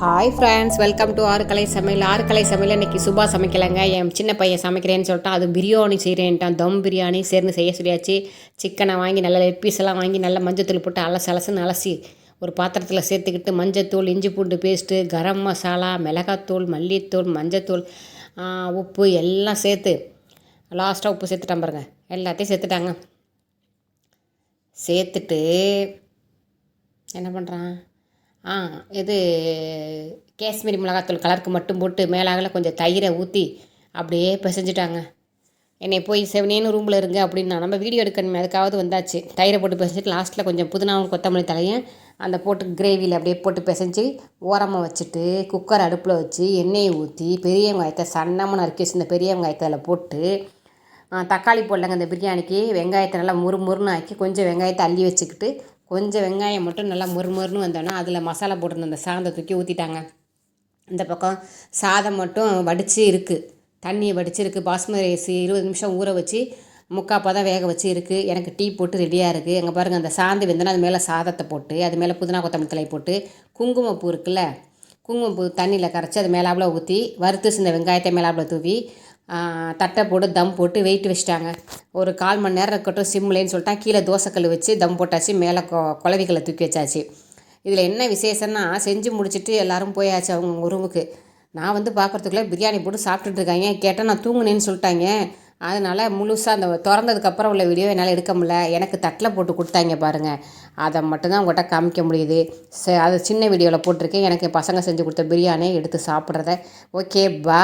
Hi friends welcome to ஆறு கலை சமையல். ஆறு கலை சமையல் இன்னைக்கு சுபா சமைக்கலைங்க. என் சின்ன பையன் சமைக்கிறேன்னு சொல்லிட்டான் அது பிரியாணி செய்கிறேன்ட்டான் தம் பிரியாணி சேர்ந்து செய்ய சொல்லியாச்சு. சிக்கனை வாங்கி நல்ல லெக் பீஸெல்லாம் வாங்கி நல்லா மஞ்சத்தூள் போட்டு அலசு அலசுன்னு அலசி ஒரு பாத்திரத்தில் சேர்த்துக்கிட்டு மஞ்சத்தூள் இஞ்சி பூண்டு பேஸ்ட்டு கரம் மசாலா மிளகாத்தூள் மல்லித்தூள் மஞ்சத்தூள் உப்பு எல்லாம் சேர்த்து லாஸ்ட்டாக உப்பு சேர்த்துட்டான் பாருங்கள் எல்லாத்தையும் சேர்த்துட்டாங்க. சேர்த்துட்டு என்ன பண்ணுறான் இது காஷ்மீரி மிளகாத்தூள் கலருக்கு மட்டும் போட்டு மேலாகல கொஞ்சம் தயிரை ஊற்றி அப்படியே பிசைஞ்சிட்டாங்க. என்னை போய் செவனேன்னு ரூமில் இருங்க அப்படின்னு நான் நம்ம வீடியோ எடுக்கணுமே அதுக்காவது வந்தாச்சு. தயிரை போட்டு பிசைஞ்சிட்டு லாஸ்ட்டில் கொஞ்சம் புதினாவும் கொத்தமல்லி தலையும் அந்த போட்டு கிரேவியில் அப்படியே போட்டு பிசைஞ்சு ஓரமாக வச்சுட்டு குக்கர் அடுப்பில் வச்சு எண்ணெயை ஊற்றி பெரிய வெங்காயத்தை சன்னமாக நறுக்கி வச்சு பெரிய வெங்காயத்தை அதில் போட்டு தக்காளி போடலங்க இந்த பிரியாணிக்கு வெங்காயத்தை நல்லா முறு முறுன்னு ஆக்கி கொஞ்சம் வெங்காயத்தை அள்ளி வச்சுக்கிட்டு கொஞ்சம் வெங்காயம் மட்டும் நல்லா மொறுமொறுன்னு வந்தோன்னா அதில் மசாலா போட்டிருந்த அந்த சாந்தை தூக்கி ஊற்றிட்டாங்க இந்த பக்கம் சாதம் மட்டும் வடித்து இருக்குது தண்ணியை வடித்து இருக்குது பாஸ்மதி ரைஸ் இருபது நிமிஷம் ஊற வச்சு முக்காப்பாக தான் வேக வச்சு இருக்குது எனக்கு டீ போட்டு ரெடியாக இருக்குது எங்கே பாருங்கள் அந்த சாந்து வெந்தோன்னா அது மேலே சாதத்தை போட்டு அது மேலே புதினா கொத்தமல்லி தலை போட்டு குங்குமப்பூ இருக்குல்ல குங்குமப்பூ தண்ணியில் கரைச்சி அது மேலாப்பில் ஊற்றி வறுத்து சிந்த வெங்காயத்தை மேலாப்பில் தூவி தட்டை போட்டு தம் போட்டு வெயிட் வச்சிட்டாங்க. ஒரு கால் மணி நேரம் இருக்கட்டும் சிம்லேன்னு சொல்லிட்டா கீழே தோசைக்கல் வச்சு தம் போட்டாச்சு மேலே கொ குளவிகளை தூக்கி வச்சாச்சு. இதில் என்ன விசேஷம்னா செஞ்சு முடிச்சுட்டு எல்லோரும் போயாச்சு அவங்க ரூமுக்கு நான் வந்து பார்க்குறதுக்குள்ளே பிரியாணி போட்டு சாப்பிட்டுட்டு இருக்காங்க. கேட்டால் நான் தூங்குனேன்னு சொல்லிட்டாங்க. அதனால் முழுசாக அந்த திறந்ததுக்கப்புறம் உள்ள வீடியோ என்னால் எடுக்க முடியல. எனக்கு தட்டில் போட்டு கொடுத்தாங்க பாருங்கள் அதை மட்டும்தான் உங்கள்கிட்ட காமிக்க முடியுது. ச அது சின்ன வீடியோவில் போட்டிருக்கேன். எனக்கு பசங்க செஞ்சு கொடுத்த பிரியாணியை எடுத்து சாப்பிட்றத. ஓகே பா